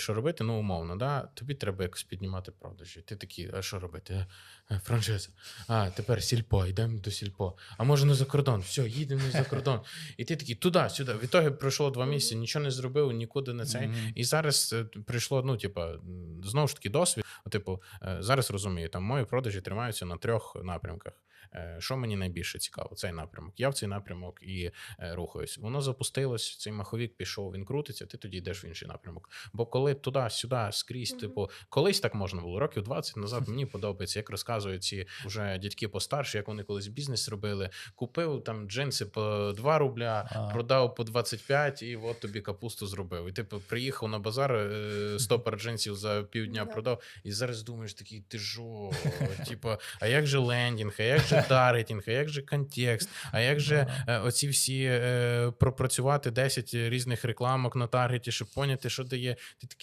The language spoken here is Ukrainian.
Що робити? Ну, умовно, да? тобі треба якось піднімати продажі. Ти такий, а що робити? Е, Франшиза. А, тепер сільпо, йдемо до сільпо. А може не за кордон? Все, їдемо за кордон. І ти такий туди, сюди. В ітогі пройшло два місяці, нічого не зробив, нікуди не цей. Мгм. І зараз е, прийшло, ну, типа, м, знову ж таки, досвід. Ну, Типу, е, зараз розумію, там мої продажі тримаються на трьох напрямках. Е, Що мені найбільше цікаво? Цей напрямок. Я в цей напрямок і е, рухаюсь. Воно запустилось, цей маховік пішов, він крутиться, ти тоді йдеш в інший напрямок. Бо коли туди-сюди, скрізь, Мгм. типу, колись так можна було, років 20 назад мені подобається, як розказують ці вже дядьки постарші, як вони колись бізнес робили. Купив там джинси по 2 рубля, А. продав по 25 і от тобі капусту зробив. І типу приїхав на базар, е, 100 пар джинсів за півдня Да. продав, і зараз думаєш такий, ти жо, типу, а як же лендінг, а як же таргетинг, а як же контекст, а як же е, оці всі е, пропрацювати 10 різних рекламок на таргеті, щоб поняти, що дає. Ти такий.